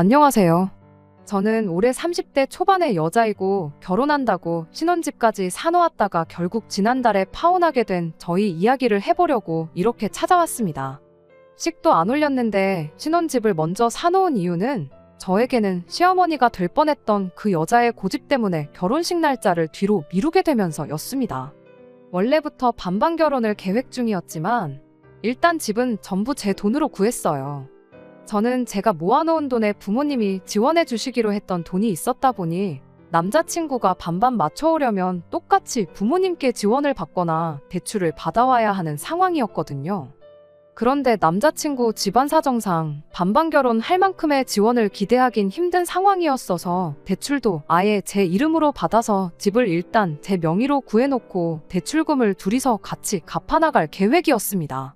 안녕하세요. 저는 올해 30대 초반의 여자이고 결혼한다고 신혼집까지 사놓았다가 결국 지난달에 파혼하게 된 저희 이야기를 해보려고 이렇게 찾아왔습니다. 식도 안 올렸는데 신혼집을 먼저 사놓은 이유는 저에게는 시어머니가 될 뻔했던 그 여자의 고집 때문에 결혼식 날짜를 뒤로 미루게 되면서였습니다. 원래부터 반반 결혼을 계획 중이었지만 일단 집은 전부 제 돈으로 구했어요. 저는 제가 모아놓은 돈에 부모님이 지원해 주시기로 했던 돈이 있었다 보니 남자친구가 반반 맞춰오려면 똑같이 부모님께 지원을 받거나 대출을 받아와야 하는 상황이었거든요. 그런데 남자친구 집안 사정상 반반 결혼할 만큼의 지원을 기대하긴 힘든 상황이었어서 대출도 아예 제 이름으로 받아서 집을 일단 제 명의로 구해놓고 대출금을 둘이서 같이 갚아나갈 계획이었습니다.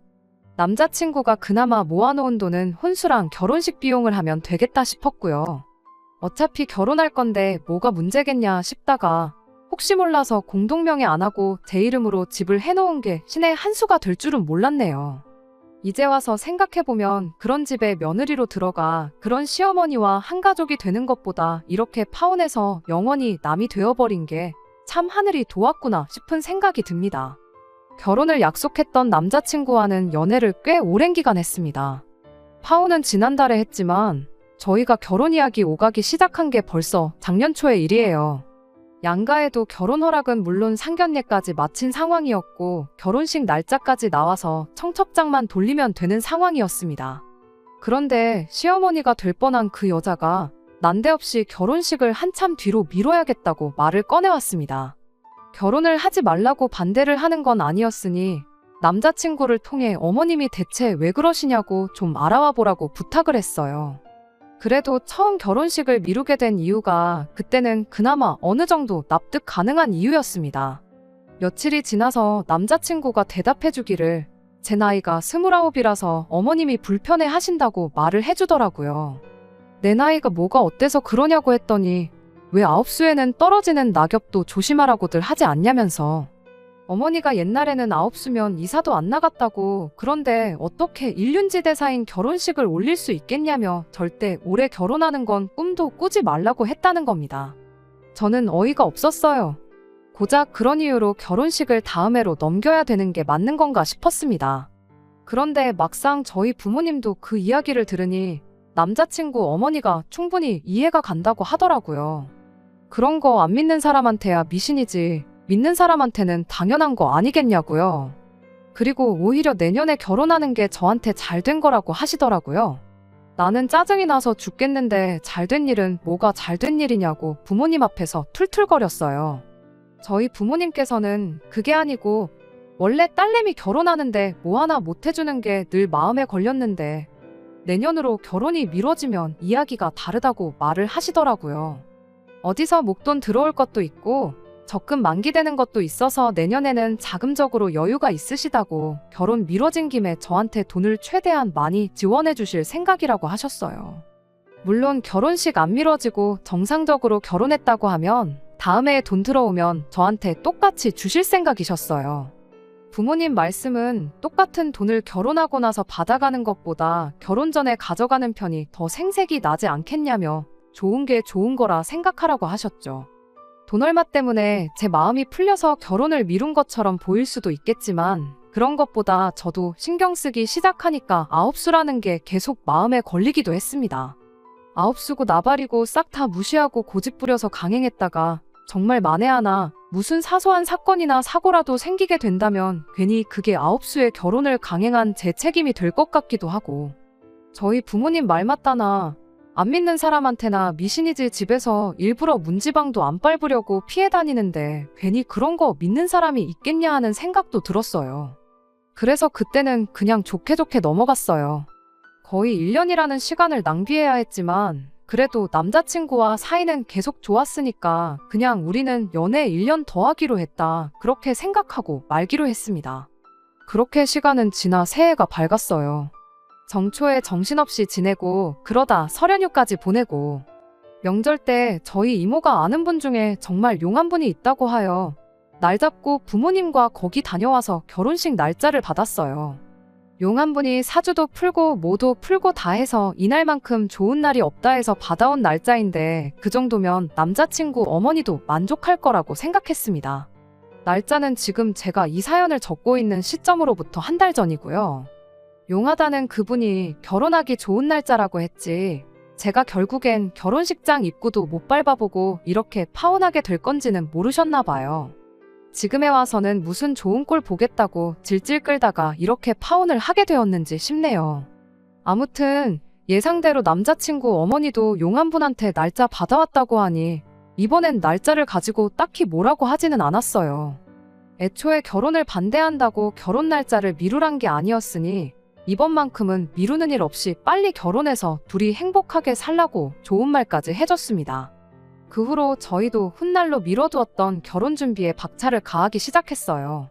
남자친구가 그나마 모아놓은 돈은 혼수랑 결혼식 비용을 하면 되겠다 싶었고요. 어차피 결혼할 건데 뭐가 문제겠냐 싶다가 혹시 몰라서 공동명의 안 하고 제 이름으로 집을 해놓은 게 신의 한 수가 될 줄은 몰랐네요. 이제 와서 생각해보면 그런 집에 며느리로 들어가 그런 시어머니와 한 가족이 되는 것보다 이렇게 파혼해서 영원히 남이 되어버린 게 참 하늘이 도왔구나 싶은 생각이 듭니다. 결혼을 약속했던 남자친구와는 연애를 꽤 오랜 기간 했습니다. 파혼은 지난달에 했지만 저희가 결혼 이야기 오가기 시작한 게 벌써 작년 초의 일이에요. 양가에도 결혼 허락은 물론 상견례까지 마친 상황이었고 결혼식 날짜까지 나와서 청첩장만 돌리면 되는 상황이었습니다. 그런데 시어머니가 될 뻔한 그 여자가 난데없이 결혼식을 한참 뒤로 미뤄야겠다고 말을 꺼내왔습니다. 결혼을 하지 말라고 반대를 하는 건 아니었으니 남자친구를 통해 어머님이 대체 왜 그러시냐고 좀 알아와 보라고 부탁을 했어요. 그래도 처음 결혼식을 미루게 된 이유가 그때는 그나마 어느 정도 납득 가능한 이유였습니다. 며칠이 지나서 남자친구가 대답해 주기를 제 나이가 스물아홉이라서 어머님이 불편해 하신다고 말을 해주더라고요. 내 나이가 뭐가 어때서 그러냐고 했더니 왜 아홉 수에는 떨어지는 낙엽도 조심하라고들 하지 않냐면서 어머니가 옛날에는 아홉 수면 이사도 안 나갔다고 그런데 어떻게 일륜지대사인 결혼식을 올릴 수 있겠냐며 절대 올해 결혼하는 건 꿈도 꾸지 말라고 했다는 겁니다. 저는 어이가 없었어요. 고작 그런 이유로 결혼식을 다음 해로 넘겨야 되는 게 맞는 건가 싶었습니다. 그런데 막상 저희 부모님도 그 이야기를 들으니 남자친구 어머니가 충분히 이해가 간다고 하더라고요. 그런 거 안 믿는 사람한테야 미신이지 믿는 사람한테는 당연한 거 아니겠냐고요. 그리고 오히려 내년에 결혼하는 게 저한테 잘 된 거라고 하시더라고요. 나는 짜증이 나서 죽겠는데 잘 된 일은 뭐가 잘 된 일이냐고 부모님 앞에서 툴툴거렸어요. 저희 부모님께서는 그게 아니고 원래 딸내미 결혼하는데 뭐 하나 못 해주는 게 늘 마음에 걸렸는데 내년으로 결혼이 미뤄지면 이야기가 다르다고 말을 하시더라고요. 어디서 목돈 들어올 것도 있고 적금 만기되는 것도 있어서 내년에는 자금적으로 여유가 있으시다고 결혼 미뤄진 김에 저한테 돈을 최대한 많이 지원해 주실 생각이라고 하셨어요. 물론 결혼식 안 미뤄지고 정상적으로 결혼했다고 하면 다음 해에 돈 들어오면 저한테 똑같이 주실 생각이셨어요. 부모님 말씀은 똑같은 돈을 결혼하고 나서 받아가는 것보다 결혼 전에 가져가는 편이 더 생색이 나지 않겠냐며 좋은 게 좋은 거라 생각하라고 하셨죠. 돈 얼마 때문에 제 마음이 풀려서 결혼을 미룬 것처럼 보일 수도 있겠지만 그런 것보다 저도 신경 쓰기 시작하니까 아홉수라는 게 계속 마음에 걸리기도 했습니다. 아홉수고 나발이고 싹 다 무시하고 고집 부려서 강행했다가 정말 만에 하나 무슨 사소한 사건이나 사고라도 생기게 된다면 괜히 그게 아홉수의 결혼을 강행한 제 책임이 될 것 같기도 하고 저희 부모님 말 맞다나 안 믿는 사람한테나 미신이지 집에서 일부러 문지방도 안 밟으려고 피해 다니는데 괜히 그런 거 믿는 사람이 있겠냐 하는 생각도 들었어요. 그래서 그때는 그냥 좋게 좋게 넘어갔어요. 거의 1년이라는 시간을 낭비해야 했지만 그래도 남자친구와 사이는 계속 좋았으니까 그냥 우리는 연애 1년 더 하기로 했다. 그렇게 생각하고 말기로 했습니다. 그렇게 시간은 지나 새해가 밝았어요. 정초에 정신없이 지내고 그러다 설연휴까지 보내고 명절 때 저희 이모가 아는 분 중에 정말 용한 분이 있다고 하여 날 잡고 부모님과 거기 다녀와서 결혼식 날짜를 받았어요. 용한 분이 사주도 풀고 뭐도 풀고 다 해서 이날만큼 좋은 날이 없다 해서 받아온 날짜인데 그 정도면 남자친구 어머니도 만족할 거라고 생각했습니다. 날짜는 지금 제가 이 사연을 적고 있는 시점으로부터 한 달 전이고요. 용하다는 그분이 결혼하기 좋은 날짜라고 했지. 제가 결국엔 결혼식장 입구도 못 밟아보고 이렇게 파혼하게 될 건지는 모르셨나 봐요. 지금에 와서는 무슨 좋은 꼴 보겠다고 질질 끌다가 이렇게 파혼을 하게 되었는지 싶네요. 아무튼 예상대로 남자친구 어머니도 용한 분한테 날짜 받아왔다고 하니 이번엔 날짜를 가지고 딱히 뭐라고 하지는 않았어요. 애초에 결혼을 반대한다고 결혼 날짜를 미루란 게 아니었으니 이번만큼은 미루는 일 없이 빨리 결혼해서 둘이 행복하게 살라고 좋은 말까지 해줬습니다. 그 후로 저희도 훗날로 미뤄두었던 결혼 준비에 박차를 가하기 시작했어요.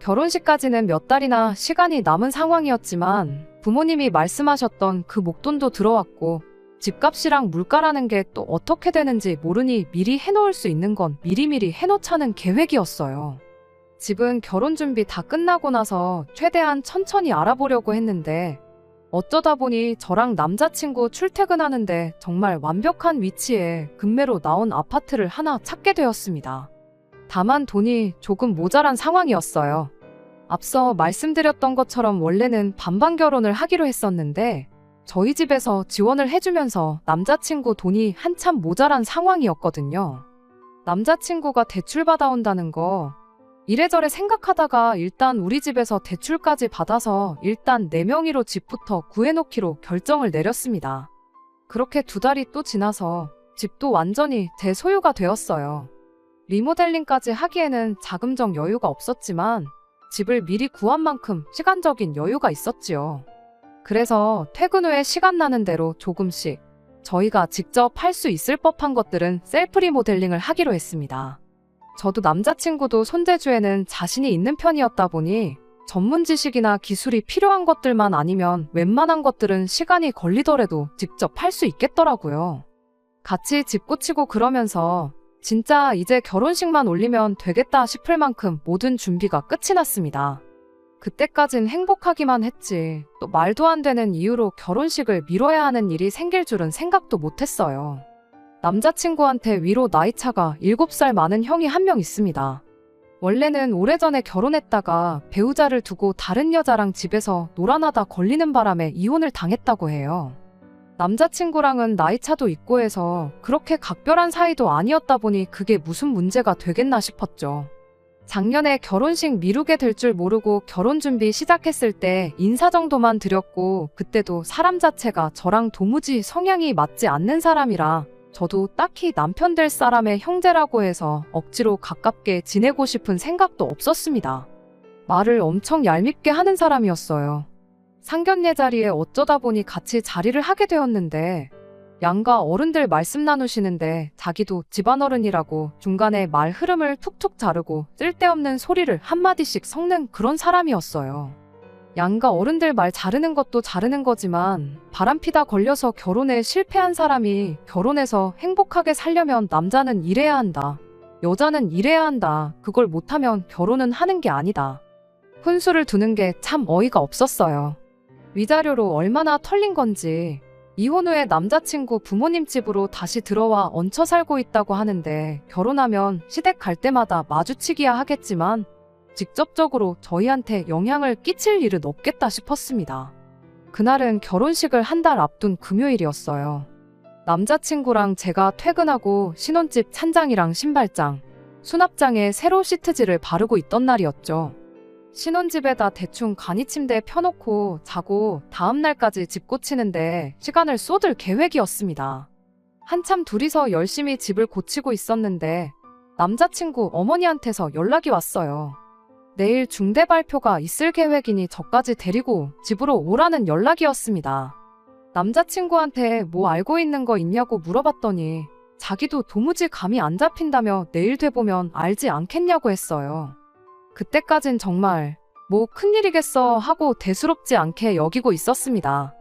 결혼식까지는 몇 달이나 시간이 남은 상황이었지만 부모님이 말씀하셨던 그 목돈도 들어왔고 집값이랑 물가라는 게 또 어떻게 되는지 모르니 미리 해놓을 수 있는 건 미리미리 해놓자는 계획이었어요. 집은 결혼 준비 다 끝나고 나서 최대한 천천히 알아보려고 했는데 어쩌다 보니 저랑 남자친구 출퇴근하는데 정말 완벽한 위치에 금매로 나온 아파트를 하나 찾게 되었습니다. 다만 돈이 조금 모자란 상황이었어요. 앞서 말씀드렸던 것처럼 원래는 반반 결혼을 하기로 했었는데 저희 집에서 지원을 해주면서 남자친구 돈이 한참 모자란 상황이었거든요. 남자친구가 대출 받아온다는 거 이래저래 생각하다가 일단 우리 집에서 대출까지 받아서 일단 4명이로 집부터 구해놓기로 결정을 내렸습니다. 그렇게 두 달이 또 지나서 집도 완전히 제 소유가 되었어요. 리모델링까지 하기에는 자금적 여유가 없었지만 집을 미리 구한 만큼 시간적인 여유가 있었지요. 그래서 퇴근 후에 시간 나는 대로 조금씩 저희가 직접 할 수 있을 법한 것들은 셀프 리모델링을 하기로 했습니다. 저도 남자친구도 손재주에는 자신이 있는 편이었다 보니 전문 지식이나 기술이 필요한 것들만 아니면 웬만한 것들은 시간이 걸리더라도 직접 할 수 있겠더라고요. 같이 집 고치고 그러면서 진짜 이제 결혼식만 올리면 되겠다 싶을 만큼 모든 준비가 끝이 났습니다. 그때까진 행복하기만 했지 또 말도 안 되는 이유로 결혼식을 미뤄야 하는 일이 생길 줄은 생각도 못했어요. 남자친구한테 위로 나이차가 7살 많은 형이 한 명 있습니다. 원래는 오래전에 결혼했다가 배우자를 두고 다른 여자랑 집에서 놀아나다 걸리는 바람에 이혼을 당했다고 해요. 남자친구랑은 나이차도 있고 해서 그렇게 각별한 사이도 아니었다 보니 그게 무슨 문제가 되겠나 싶었죠. 작년에 결혼식 미루게 될 줄 모르고 결혼 준비 시작했을 때 인사 정도만 드렸고 그때도 사람 자체가 저랑 도무지 성향이 맞지 않는 사람이라 저도 딱히 남편 될 사람의 형제라고 해서 억지로 가깝게 지내고 싶은 생각도 없었습니다. 말을 엄청 얄밉게 하는 사람이었어요. 상견례 자리에 어쩌다 보니 같이 자리를 하게 되었는데 양가 어른들 말씀 나누시는데 자기도 집안 어른이라고 중간에 말 흐름을 툭툭 자르고 쓸데없는 소리를 한마디씩 섞는 그런 사람이었어요. 양가 어른들 말 자르는 것도 자르는 거지만 바람피다 걸려서 결혼에 실패한 사람이 결혼해서 행복하게 살려면 남자는 일해야 한다. 여자는 일해야 한다. 그걸 못하면 결혼은 하는 게 아니다. 혼수를 두는 게 참 어이가 없었어요. 위자료로 얼마나 털린 건지 이혼 후에 남자친구 부모님 집으로 다시 들어와 얹혀 살고 있다고 하는데 결혼하면 시댁 갈 때마다 마주치기야 하겠지만 직접적으로 저희한테 영향을 끼칠 일은 없겠다 싶었습니다. 그날은 결혼식을 한 달 앞둔 금요일이었어요. 남자친구랑 제가 퇴근하고 신혼집 찬장이랑 신발장, 수납장에 새로 시트지를 바르고 있던 날이었죠. 신혼집에다 대충 간이 침대 펴놓고 자고 다음날까지 집 고치는데 시간을 쏟을 계획이었습니다. 한참 둘이서 열심히 집을 고치고 있었는데 남자친구 어머니한테서 연락이 왔어요. 내일 중대 발표가 있을 계획이니 저까지 데리고 집으로 오라는 연락이었습니다. 남자친구한테 뭐 알고 있는 거 있냐고 물어봤더니 자기도 도무지 감이 안 잡힌다며 내일 돼보면 알지 않겠냐고 했어요. 그때까진 정말 뭐 큰일이겠어 하고 대수롭지 않게 여기고 있었습니다.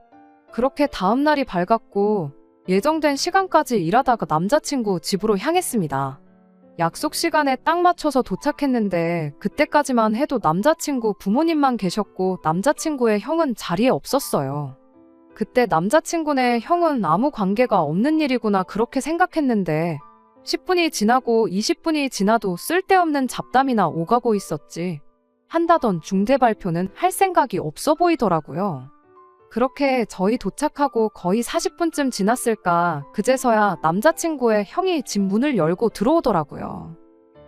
그렇게 다음날이 밝았고 예정된 시간까지 일하다가 남자친구 집으로 향했습니다. 약속 시간에 딱 맞춰서 도착했는데 그때까지만 해도 남자친구 부모님만 계셨고 남자친구의 형은 자리에 없었어요. 그때 남자친구네 형은 아무 관계가 없는 일이구나 그렇게 생각했는데 10분이 지나고 20분이 지나도 쓸데없는 잡담이나 오가고 있었지. 한다던 중대 발표는 할 생각이 없어 보이더라고요. 그렇게 저희 도착하고 거의 40분쯤 지났을까 그제서야 남자친구의 형이 집 문을 열고 들어오더라고요.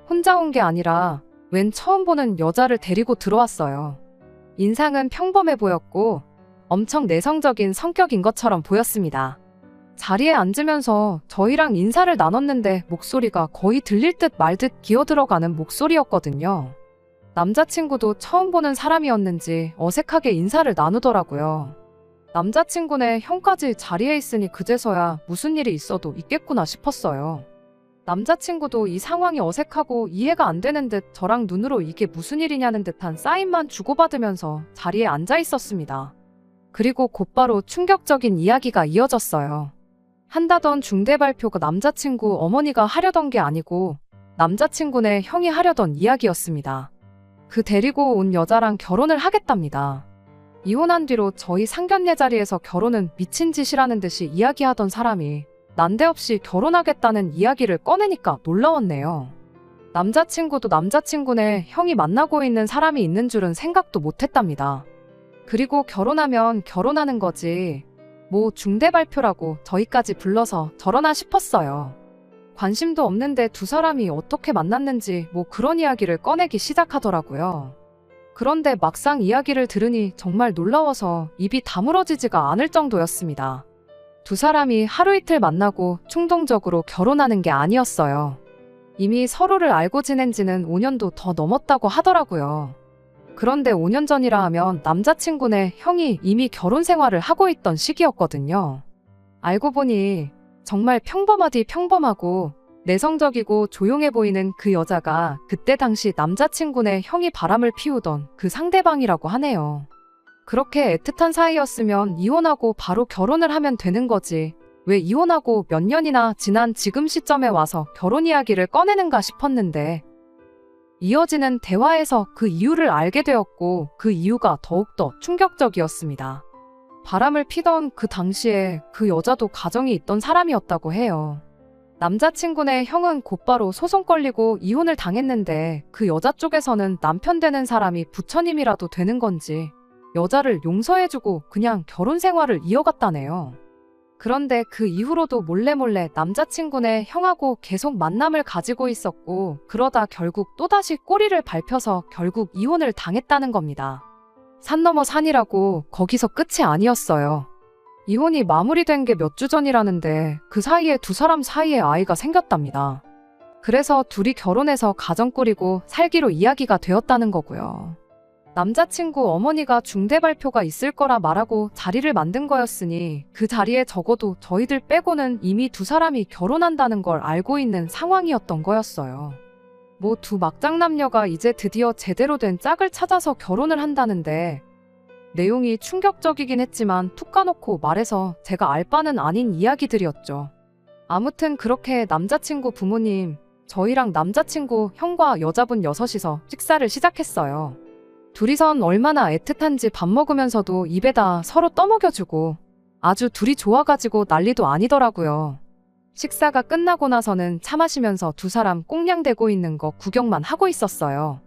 혼자 온 게 아니라 웬 처음 보는 여자를 데리고 들어왔어요. 인상은 평범해 보였고 엄청 내성적인 성격인 것처럼 보였습니다. 자리에 앉으면서 저희랑 인사를 나눴는데 목소리가 거의 들릴 듯 말듯 기어들어가는 목소리였거든요. 남자친구도 처음 보는 사람이었는지 어색하게 인사를 나누더라고요. 남자친구네 형까지 자리에 있으니 그제서야 무슨 일이 있어도 있겠구나 싶었어요. 남자친구도 이 상황이 어색하고 이해가 안 되는 듯 저랑 눈으로 이게 무슨 일이냐는 듯한 사인만 주고받으면서 자리에 앉아 있었습니다. 그리고 곧바로 충격적인 이야기가 이어졌어요. 한다던 중대 발표가 남자친구 어머니가 하려던 게 아니고 남자친구네 형이 하려던 이야기였습니다. 그 데리고 온 여자랑 결혼을 하겠답니다. 이혼한 뒤로 저희 상견례 자리에서 결혼은 미친 짓이라는 듯이 이야기하던 사람이 난데없이 결혼하겠다는 이야기를 꺼내니까 놀라웠네요. 남자친구도 남자친구네 형이 만나고 있는 사람이 있는 줄은 생각도 못했답니다. 그리고 결혼하면 결혼하는 거지. 뭐 중대 발표라고 저희까지 불러서 저러나 싶었어요. 관심도 없는데 두 사람이 어떻게 만났는지 뭐 그런 이야기를 꺼내기 시작하더라고요. 그런데 막상 이야기를 들으니 정말 놀라워서 입이 다물어지지가 않을 정도였습니다. 두 사람이 하루 이틀 만나고 충동적으로 결혼하는 게 아니었어요. 이미 서로를 알고 지낸 지는 5년도 더 넘었다고 하더라고요. 그런데 5년 전이라 하면 남자친구네 형이 이미 결혼 생활을 하고 있던 시기였거든요. 알고 보니 정말 평범하디 평범하고 내성적이고 조용해 보이는 그 여자가 그때 당시 남자친구네 형이 바람을 피우던 그 상대방이라고 하네요. 그렇게 애틋한 사이였으면 이혼하고 바로 결혼을 하면 되는 거지. 왜 이혼하고 몇 년이나 지난 지금 시점에 와서 결혼 이야기를 꺼내는가 싶었는데 이어지는 대화에서 그 이유를 알게 되었고 그 이유가 더욱더 충격적이었습니다. 바람을 피던 그 당시에 그 여자도 가정이 있던 사람이었다고 해요. 남자친구네 형은 곧바로 소송 걸리고 이혼을 당했는데 그 여자 쪽에서는 남편 되는 사람이 부처님이라도 되는 건지 여자를 용서해주고 그냥 결혼 생활을 이어갔다네요. 그런데 그 이후로도 몰래몰래 남자친구네 형하고 계속 만남을 가지고 있었고 그러다 결국 또다시 꼬리를 밟혀서 결국 이혼을 당했다는 겁니다. 산 넘어 산이라고 거기서 끝이 아니었어요. 이혼이 마무리된 게 몇 주 전이라는데 그 사이에 두 사람 사이에 아이가 생겼답니다. 그래서 둘이 결혼해서 가정 꾸리고 살기로 이야기가 되었다는 거고요. 남자친구 어머니가 중대 발표가 있을 거라 말하고 자리를 만든 거였으니 그 자리에 적어도 저희들 빼고는 이미 두 사람이 결혼한다는 걸 알고 있는 상황이었던 거였어요. 뭐 두 막장 남녀가 이제 드디어 제대로 된 짝을 찾아서 결혼을 한다는데 내용이 충격적이긴 했지만 툭 까놓고 말해서 제가 알 바는 아닌 이야기들이었죠. 아무튼 그렇게 남자친구 부모님, 저희랑 남자친구 형과 여자분 여섯이서 식사를 시작했어요. 둘이선 얼마나 애틋한지 밥 먹으면서도 입에다 서로 떠먹여주고 아주 둘이 좋아가지고 난리도 아니더라고요. 식사가 끝나고 나서는 차 마시면서 두 사람 꽁냥대고 있는 거 구경만 하고 있었어요.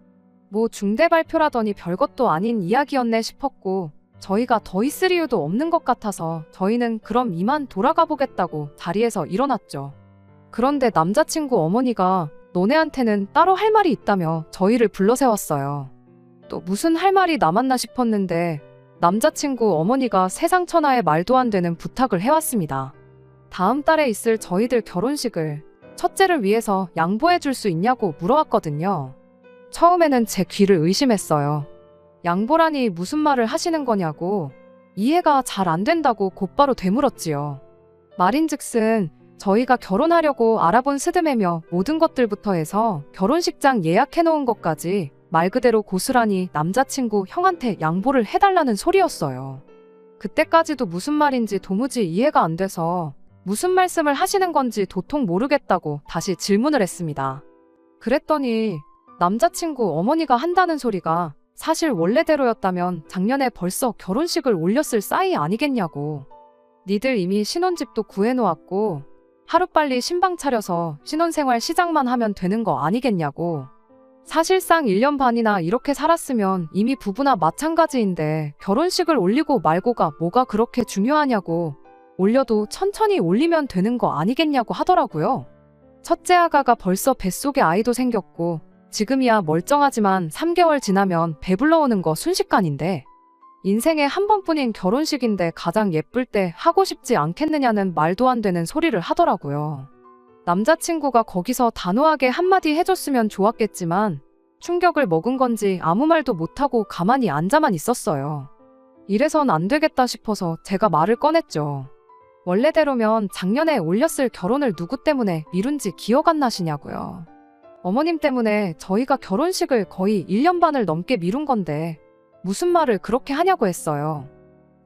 뭐 중대 발표라더니 별것도 아닌 이야기였네 싶었고 저희가 더 있을 이유도 없는 것 같아서 저희는 그럼 이만 돌아가 보겠다고 자리에서 일어났죠. 그런데 남자친구 어머니가 너네한테는 따로 할 말이 있다며 저희를 불러세웠어요. 또 무슨 할 말이 남았나 싶었는데 남자친구 어머니가 세상 천하에 말도 안 되는 부탁을 해왔습니다. 다음 달에 있을 저희들 결혼식을 첫째를 위해서 양보해 줄 수 있냐고 물어왔거든요. 처음에는 제 귀를 의심했어요. 양보라니 무슨 말을 하시는 거냐고 이해가 잘 안 된다고 곧바로 되물었지요. 말인즉슨 저희가 결혼하려고 알아본 스드메며 모든 것들부터 해서 결혼식장 예약해 놓은 것까지 말 그대로 고스란히 남자친구 형한테 양보를 해달라는 소리였어요. 그때까지도 무슨 말인지 도무지 이해가 안 돼서 무슨 말씀을 하시는 건지 도통 모르겠다고 다시 질문을 했습니다. 그랬더니 남자친구 어머니가 한다는 소리가 사실 원래대로였다면 작년에 벌써 결혼식을 올렸을 싸이 아니겠냐고. 니들 이미 신혼집도 구해놓았고 하루빨리 신방 차려서 신혼생활 시작만 하면 되는 거 아니겠냐고. 사실상 1년 반이나 이렇게 살았으면 이미 부부나 마찬가지인데 결혼식을 올리고 말고가 뭐가 그렇게 중요하냐고. 올려도 천천히 올리면 되는 거 아니겠냐고 하더라고요. 첫째 아가가 벌써 뱃속에 아이도 생겼고 지금이야 멀쩡하지만 3개월 지나면 배불러 오는 거 순식간인데 인생에 한 번뿐인 결혼식인데 가장 예쁠 때 하고 싶지 않겠느냐는 말도 안 되는 소리를 하더라고요. 남자친구가 거기서 단호하게 한마디 해줬으면 좋았겠지만 충격을 먹은 건지 아무 말도 못하고 가만히 앉아만 있었어요. 이래선 안 되겠다 싶어서 제가 말을 꺼냈죠. 원래대로면 작년에 올렸을 결혼을 누구 때문에 미룬지 기억 안 나시냐고요. 어머님 때문에 저희가 결혼식을 거의 1년 반을 넘게 미룬 건데 무슨 말을 그렇게 하냐고 했어요.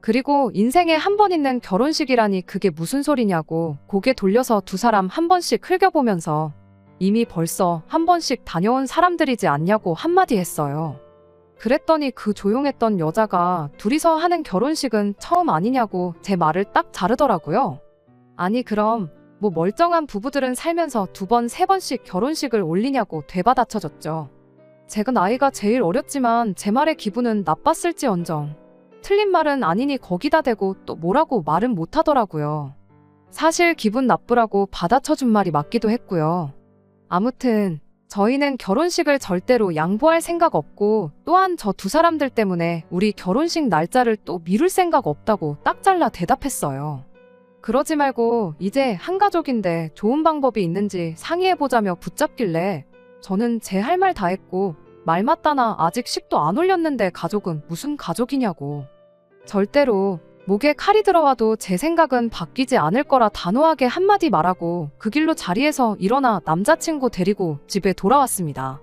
그리고 인생에 한 번 있는 결혼식이라니 그게 무슨 소리냐고 고개 돌려서 두 사람 한 번씩 흘겨보면서 이미 벌써 한 번씩 다녀온 사람들이지 않냐고 한마디 했어요. 그랬더니 그 조용했던 여자가 둘이서 하는 결혼식은 처음 아니냐고 제 말을 딱 자르더라고요. 아니 그럼 뭐 멀쩡한 부부들은 살면서 두 번, 세 번씩 결혼식을 올리냐고 되받아쳐졌죠. 제가 나이가 제일 어렸지만 제 말의 기분은 나빴을지언정. 틀린 말은 아니니 거기다 대고 또 뭐라고 말은 못하더라고요. 사실 기분 나쁘라고 받아쳐준 말이 맞기도 했고요. 아무튼 저희는 결혼식을 절대로 양보할 생각 없고 또한 저 두 사람들 때문에 우리 결혼식 날짜를 또 미룰 생각 없다고 딱 잘라 대답했어요. 그러지 말고 이제 한 가족인데 좋은 방법이 있는지 상의해보자며 붙잡길래 저는 제 할 말 다 했고 말 맞다나 아직 식도 안 올렸는데 가족은 무슨 가족이냐고. 절대로 목에 칼이 들어와도 제 생각은 바뀌지 않을 거라 단호하게 한마디 말하고 그 길로 자리에서 일어나 남자친구 데리고 집에 돌아왔습니다.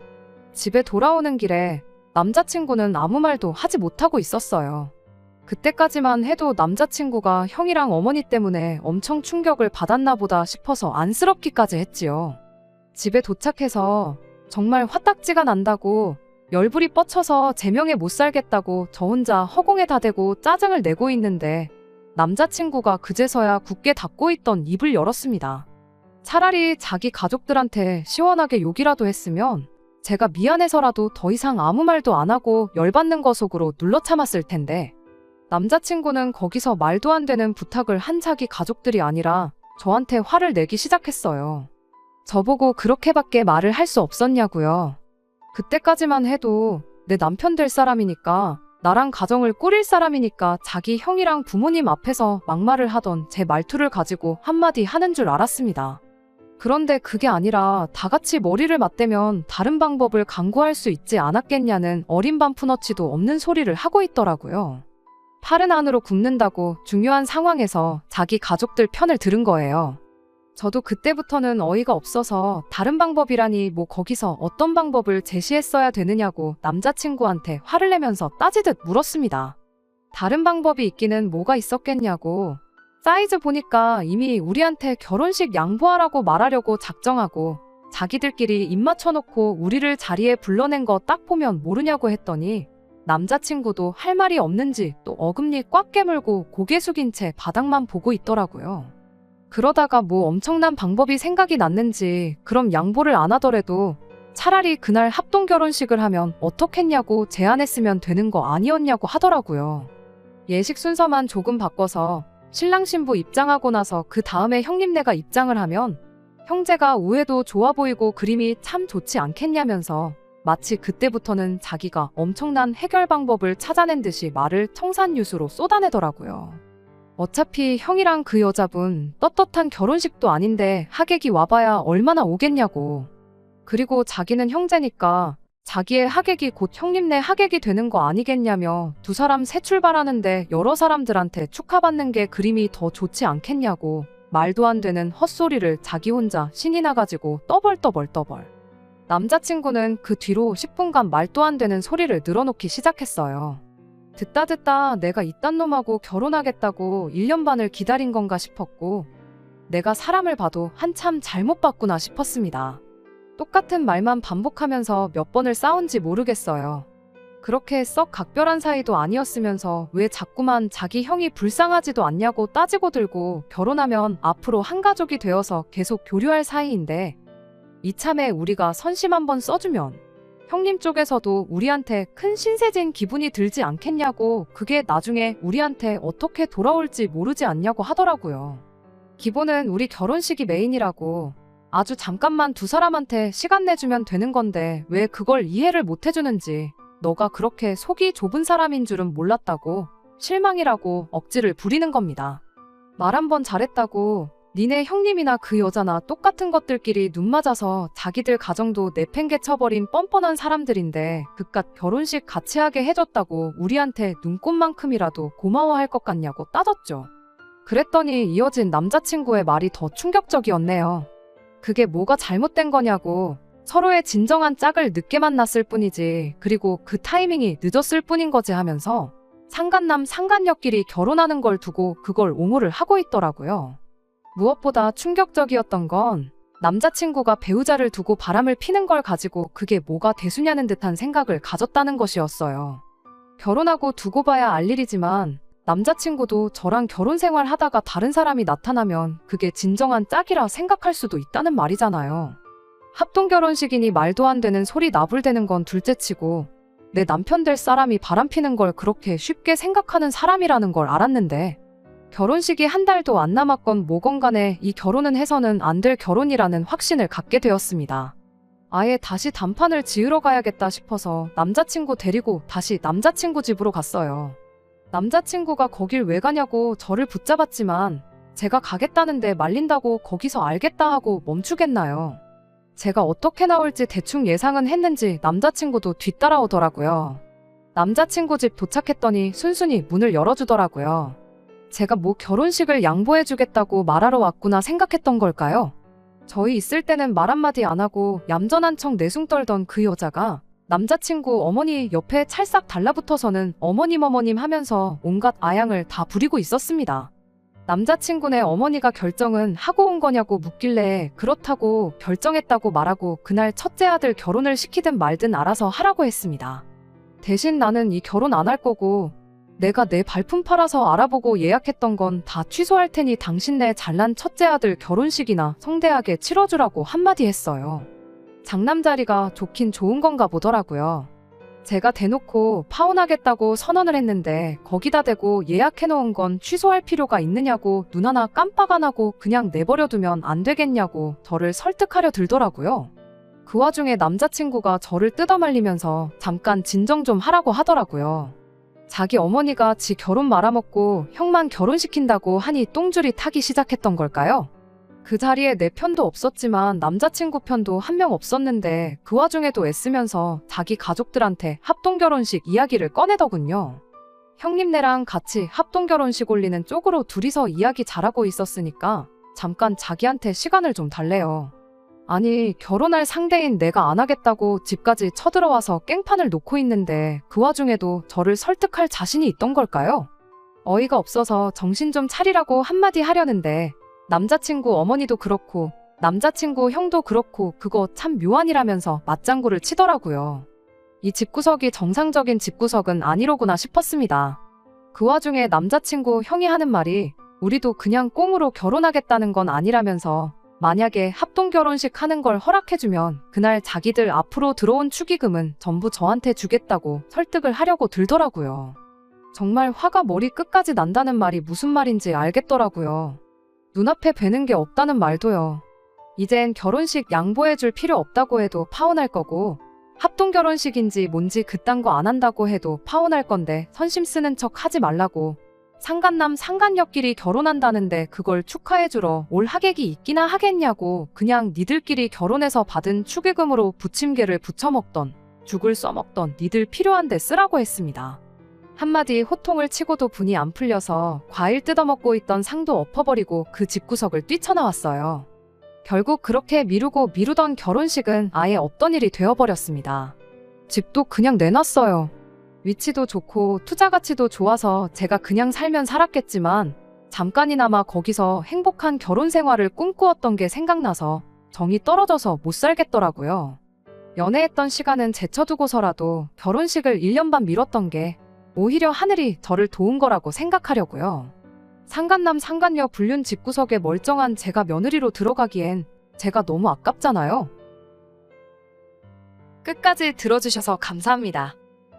집에 돌아오는 길에 남자친구는 아무 말도 하지 못하고 있었어요. 그때까지만 해도 남자친구가 형이랑 어머니 때문에 엄청 충격을 받았나 보다 싶어서 안쓰럽기까지 했지요. 집에 도착해서 정말 화딱지가 난다고 열불이 뻗쳐서 제명에 못 살겠다고 저 혼자 허공에 다 대고 짜증을 내고 있는데 남자친구가 그제서야 굳게 닫고 있던 입을 열었습니다. 차라리 자기 가족들한테 시원하게 욕이라도 했으면 제가 미안해서라도 더 이상 아무 말도 안 하고 열받는 거 속으로 눌러 참았을 텐데 남자친구는 거기서 말도 안 되는 부탁을 한 자기 가족들이 아니라 저한테 화를 내기 시작했어요. 저보고 그렇게밖에 말을 할 수 없었냐고요. 그때까지만 해도 내 남편 될 사람이니까 나랑 가정을 꾸릴 사람이니까 자기 형이랑 부모님 앞에서 막말을 하던 제 말투를 가지고 한마디 하는 줄 알았습니다. 그런데 그게 아니라 다 같이 머리를 맞대면 다른 방법을 강구할 수 있지 않았겠냐는 어린 반푼어치도 없는 소리를 하고 있더라고요. 팔은 안으로 굽는다고 중요한 상황에서 자기 가족들 편을 들은 거예요. 저도 그때부터는 어이가 없어서 다른 방법이라니 뭐 거기서 어떤 방법을 제시했어야 되느냐고 남자친구한테 화를 내면서 따지듯 물었습니다. 다른 방법이 있기는 뭐가 있었겠냐고. 사이즈 보니까 이미 우리한테 결혼식 양보하라고 말하려고 작정하고 자기들끼리 입 맞춰놓고 우리를 자리에 불러낸 거 딱 보면 모르냐고 했더니 남자친구도 할 말이 없는지 또 어금니 꽉 깨물고 고개 숙인 채 바닥만 보고 있더라고요. 그러다가 뭐 엄청난 방법이 생각이 났는지 그럼 양보를 안 하더라도 차라리 그날 합동 결혼식을 하면 어떻겠냐고 제안했으면 되는 거 아니었냐고 하더라고요. 예식 순서만 조금 바꿔서 신랑 신부 입장하고 나서 그 다음에 형님네가 입장을 하면 형제가 우애도 좋아 보이고 그림이 참 좋지 않겠냐면서 마치 그때부터는 자기가 엄청난 해결 방법을 찾아낸 듯이 말을 청산유수로 쏟아내더라고요. 어차피 형이랑 그 여자분 떳떳한 결혼식도 아닌데 하객이 와봐야 얼마나 오겠냐고. 그리고 자기는 형제니까 자기의 하객이 곧 형님네 하객이 되는 거 아니겠냐며 두 사람 새 출발하는데 여러 사람들한테 축하받는 게 그림이 더 좋지 않겠냐고 말도 안 되는 헛소리를 자기 혼자 신이 나가지고 떠벌떠벌떠벌. 남자친구는 그 뒤로 10분간 말도 안 되는 소리를 늘어놓기 시작했어요. 듣다 듣다 내가 이딴 놈하고 결혼하겠다고 1년 반을 기다린 건가 싶었고, 내가 사람을 봐도 한참 잘못 봤구나 싶었습니다. 똑같은 말만 반복하면서 몇 번을 싸운지 모르겠어요. 그렇게 썩 각별한 사이도 아니었으면서 왜 자꾸만 자기 형이 불쌍하지도 않냐고 따지고 들고 결혼하면 앞으로 한 가족이 되어서 계속 교류할 사이인데 이참에 우리가 선심 한번 써주면 형님 쪽에서도 우리한테 큰 신세진 기분이 들지 않겠냐고 그게 나중에 우리한테 어떻게 돌아올지 모르지 않냐고 하더라고요. 기본은 우리 결혼식이 메인이라고 아주 잠깐만 두 사람한테 시간 내주면 되는 건데 왜 그걸 이해를 못 해주는지 너가 그렇게 속이 좁은 사람인 줄은 몰랐다고 실망이라고 억지를 부리는 겁니다. 말 한 번 잘했다고 니네 형님이나 그 여자나 똑같은 것들끼리 눈 맞아서 자기들 가정도 내팽개 쳐버린 뻔뻔한 사람들인데 그깟 결혼식 같이 하게 해줬다고 우리한테 눈꽃만큼이라도 고마워할 것 같냐고 따졌죠. 그랬더니 이어진 남자친구의 말이 더 충격적이었네요. 그게 뭐가 잘못된 거냐고 서로의 진정한 짝을 늦게 만났을 뿐이지 그리고 그 타이밍이 늦었을 뿐인 거지 하면서 상간남 상간녀끼리 결혼하는 걸 두고 그걸 옹호를 하고 있더라고요. 무엇보다 충격적이었던 건 남자친구가 배우자를 두고 바람을 피는 걸 가지고 그게 뭐가 대수냐는 듯한 생각을 가졌다는 것이었어요. 결혼하고 두고 봐야 알 일이지만 남자친구도 저랑 결혼 생활 하다가 다른 사람이 나타나면 그게 진정한 짝이라 생각할 수도 있다는 말이잖아요. 합동 결혼식이니 말도 안 되는 소리 나불대는 건 둘째치고 내 남편 될 사람이 바람 피는 걸 그렇게 쉽게 생각하는 사람이라는 걸 알았는데 결혼식이 한 달도 안 남았건 뭐건 간에 이 결혼은 해서는 안 될 결혼이라는 확신을 갖게 되었습니다. 아예 다시 단판을 지으러 가야겠다 싶어서 남자친구 데리고 다시 남자친구 집으로 갔어요. 남자친구가 거길 왜 가냐고 저를 붙잡았지만 제가 가겠다는데 말린다고 거기서 알겠다 하고 멈추겠나요? 제가 어떻게 나올지 대충 예상은 했는지 남자친구도 뒤따라오더라고요. 남자친구 집 도착했더니 순순히 문을 열어주더라고요. 제가 뭐 결혼식을 양보해주겠다고 말하러 왔구나 생각했던 걸까요? 저희 있을 때는 말 한마디 안 하고 얌전한 척 내숭 떨던 그 여자가 남자친구 어머니 옆에 찰싹 달라붙어서는 어머님 어머님 하면서 온갖 아양을 다 부리고 있었습니다. 남자친구네 어머니가 결정은 하고 온 거냐고 묻길래 그렇다고 결정했다고 말하고 그날 첫째 아들 결혼을 시키든 말든 알아서 하라고 했습니다. 대신 나는 이 결혼 안 할 거고 내가 내 발품 팔아서 알아보고 예약했던 건 다 취소할 테니 당신네 잘난 첫째 아들 결혼식이나 성대하게 치러주라고 한마디 했어요. 장남자리가 좋긴 좋은 건가 보더라고요. 제가 대놓고 파혼하겠다고 선언을 했는데 거기다 대고 예약해놓은 건 취소할 필요가 있느냐고 눈 하나 깜빡 안 하고 그냥 내버려두면 안 되겠냐고 저를 설득하려 들더라고요. 그 와중에 남자친구가 저를 뜯어말리면서 잠깐 진정 좀 하라고 하더라고요. 자기 어머니가 지 결혼 말아먹고 형만 결혼시킨다고 하니 똥줄이 타기 시작했던 걸까요? 그 자리에 내 편도 없었지만 남자친구 편도 한 명 없었는데 그 와중에도 애쓰면서 자기 가족들한테 합동 결혼식 이야기를 꺼내더군요. 형님네랑 같이 합동 결혼식 올리는 쪽으로 둘이서 이야기 잘하고 있었으니까 잠깐 자기한테 시간을 좀 달래요. 아니, 결혼할 상대인 내가 안 하겠다고 집까지 쳐들어와서 깽판을 놓고 있는데 그 와중에도 저를 설득할 자신이 있던 걸까요? 어이가 없어서 정신 좀 차리라고 한마디 하려는데 남자친구 어머니도 그렇고 남자친구 형도 그렇고 그거 참 묘한이라면서 맞장구를 치더라고요. 이 집구석이 정상적인 집구석은 아니로구나 싶었습니다. 그 와중에 남자친구 형이 하는 말이 우리도 그냥 꽁으로 결혼하겠다는 건 아니라면서 만약에 합동 결혼식 하는 걸 허락해주면 그날 자기들 앞으로 들어온 축의금은 전부 저한테 주겠다고 설득을 하려고 들더라고요. 정말 화가 머리 끝까지 난다는 말이 무슨 말인지 알겠더라고요. 눈앞에 뵈는 게 없다는 말도요. 이젠 결혼식 양보해줄 필요 없다고 해도 파혼할 거고 합동 결혼식인지 뭔지 그딴 거 안 한다고 해도 파혼할 건데 선심 쓰는 척 하지 말라고 상간남 상간녀끼리 결혼한다는데 그걸 축하해주러 올 하객이 있기나 하겠냐고 그냥 니들끼리 결혼해서 받은 축의금으로 부침개를 부쳐먹던 죽을 써먹던 니들 필요한데 쓰라고 했습니다. 한마디 호통을 치고도 분이 안 풀려서 과일 뜯어먹고 있던 상도 엎어버리고 그 집구석을 뛰쳐나왔어요. 결국 그렇게 미루고 미루던 결혼식은 아예 없던 일이 되어버렸습니다. 집도 그냥 내놨어요. 위치도 좋고 투자 가치도 좋아서 제가 그냥 살면 살았겠지만 잠깐이나마 거기서 행복한 결혼 생활을 꿈꾸었던 게 생각나서 정이 떨어져서 못 살겠더라고요. 연애했던 시간은 제쳐두고서라도 결혼식을 1년 반 미뤘던 게 오히려 하늘이 저를 도운 거라고 생각하려고요. 상간남 상간녀 불륜 집구석에 멀쩡한 제가 며느리로 들어가기엔 제가 너무 아깝잖아요. 끝까지 들어주셔서 감사합니다.